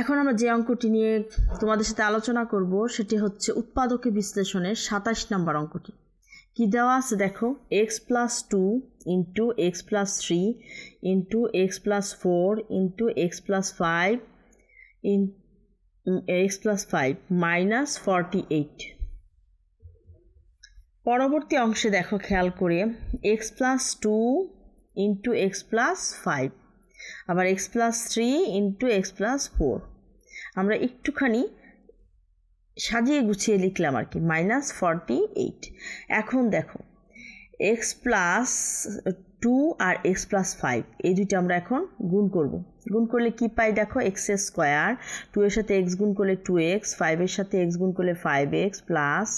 এখন আমরা যে অঙ্কটি নিয়ে তোমাদের সাথে আলোচনা করব, সেটি হচ্ছে উৎপাদকে বিশ্লেষণের সাতাশ নম্বর অঙ্কটি। কি দেওয়া আছে দেখো? X plus two into X plus three into X plus four into X plus five in X plus five minus forty eight পরবর্তী অংশে দেখো, খেয়াল করে X plus two into X plus five আবার X plus three into X plus four আমরা একটুখানি সাজিয়ে গুছিয়ে লিখলাম আর কি মাইনাস ফর্টি এইট এখন দেখো এক্স প্লাস টু আর এক্স প্লাস ফাইভ এই দুইটা আমরা এখন গুণ করব। গুণ করলে কি পাই দেখো? এক্স স্কোয়ার টু এর সাথে এক্স গুণ করলে টু এক্স ফাইভের সাথে এক্স গুণ করলে ফাইভ এক্স প্লাস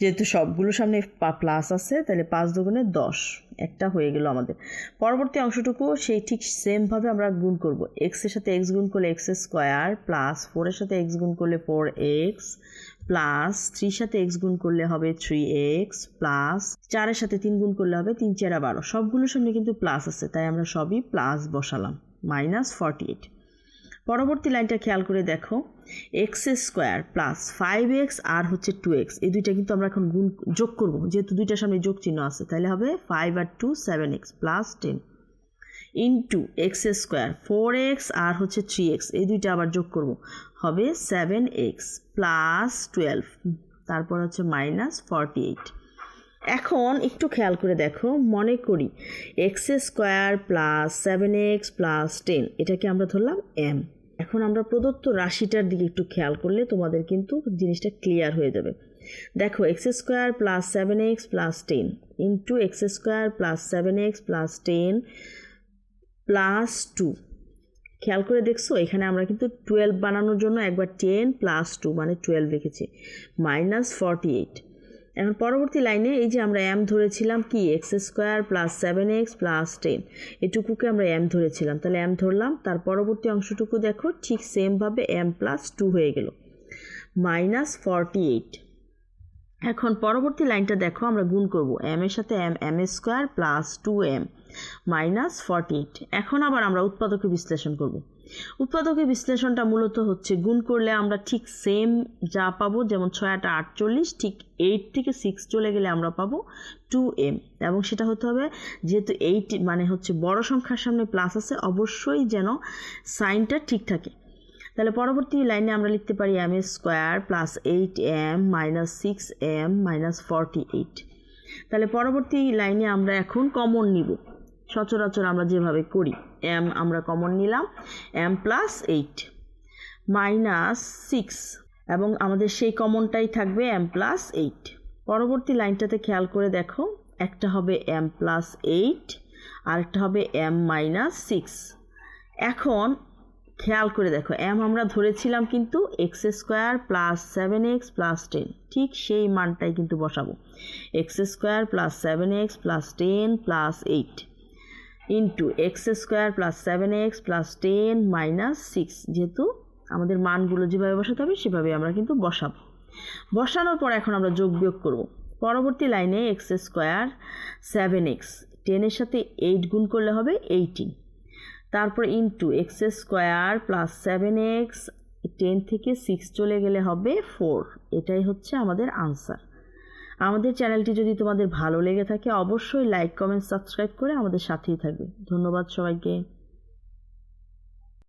যেহেতু সবগুলোর সামনে প্লাস আছে, তাহলে পাঁচ দুগুণে দশ, একটা হয়ে গেল আমাদের। পরবর্তী অংশটুকু সেই ঠিক সেমভাবে আমরা গুণ করব। এক্সের সাথে এক্স গুণ করলে এক্স স্কোয়ার প্লাস ফোরের সাথে এক্স গুণ করলে ফোর এক্স প্লাস থ্রির সাথে এক্স গুণ করলে হবে থ্রি এক্স প্লাস চারের সাথে তিন গুণ করলে হবে তিন, চারা বারো। সবগুলোর সামনে কিন্তু প্লাস আছে, তাই আমরা সবই প্লাস বসালাম মাইনাস ফর্টি এইট পরবর্তী লাইনটা খেয়াল করে দেখো X square plus five X আর হচ্ছে টু এক্স এই দুইটা কিন্তু আমরা এখন গুণ, যোগ করব, যেহেতু দুইটার সামনে যোগ চিহ্ন আছে, তাহলে হবে ফাইভ আর two seven X plus ten into X square four X আর হচ্ছে থ্রি এক্স এই দুইটা আবার যোগ করব। হবে সেভেন এক্স প্লাস টুয়েলভ তারপর হচ্ছে মাইনাস ফর্টি এইট এখন একটু খেয়াল করে দেখো, মনে করি X square plus seven X plus ten এটাকে আমরা ধরলাম এম এখন আমরা প্রদত্ত রাশিটার দিকে একটু খেয়াল করলে তোমাদের কিন্তু জিনিসটা ক্লিয়ার হয়ে যাবে। দেখো X square plus seven X plus ten into X square plus seven X plus ten plus two খেয়াল করে দেখছ, এখানে আমরা কিন্তু টুয়েলভ বানানোর জন্য একবার টেন প্লাস টু মানে টুয়েলভ রেখেছি মাইনাস ফর্টি এইট এখন পরবর্তী লাইনে এই যে আমরা এম ধরেছিলাম কি X square plus seven X plus ten এটুকুকে আমরা এম ধরেছিলাম। তাহলে এম ধরলাম, তার পরবর্তী অংশটুকু দেখো, ঠিক সেমভাবে এম প্লাস টু হয়ে গেল মাইনাস ফর্টি এইট এখন পরবর্তী লাইনটা দেখো, আমরা গুণ করব। এম এর সাথে M M square plus two M minus forty eight এখন আবার আমরা উৎপাদকে বিশ্লেষণ করব। উৎপাদকের বিশ্লেষণটা মূলত হচ্ছে গুণ করলে আমরা ঠিক সেম যা পাবো, যেমন ছয় আটা আটচল্লিশ, ঠিক এইট থেকে সিক্স চলে গেলে আমরা পাবো টু এম এবং সেটা হতে হবে যেহেতু এইট মানে হচ্ছে বড় সংখ্যার সামনে প্লাস আছে, অবশ্যই যেন সাইনটা ঠিক থাকে। তাহলে পরবর্তী লাইনে আমরা লিখতে পারি m square plus eight m minus six m minus forty eight তাহলে পরবর্তী লাইনে আমরা এখন কমন নিব। সচরাচর আমরা যেভাবে করি এম আমরা কমন নিলাম m plus eight minus six এবং আমাদের সেই কমনটাই থাকবে এম প্লাস এইট পরবর্তী লাইনটাতে খেয়াল করে দেখো, একটা হবে এম প্লাস এইট আরেকটা হবে এম মাইনাস সিক্স এখন খেয়াল করে দেখো এম আমরা ধরেছিলাম কিন্তু x square plus seven x plus ten ঠিক সেই মানটাই কিন্তু বসাবো। X square plus seven x plus ten plus eight into x square plus seven x plus ten minus six যেহেতু আমাদের মানগুলো যেভাবে বসাতে হবে, সেভাবে আমরা কিন্তু বসাবো। বসানোর পর এখন আমরা যোগ বিয়োগ করব। পরবর্তী লাইনে এক্স স্কোয়ার সেভেন এক্স টেনের সাথে এইট গুণ করলে হবে এইটিন তারপর into x square plus seven x ten থেকে সিক্স চলে গেলে হবে ফোর এটাই হচ্ছে আমাদের আনসার আমাদের চ্যানেলটি যদি তোমাদের ভালো লেগে থাকে, অবশ্যই লাইক কমেন্ট সাবস্ক্রাইব করে আমাদের সাথেই থাকবে। ধন্যবাদ সবাইকে।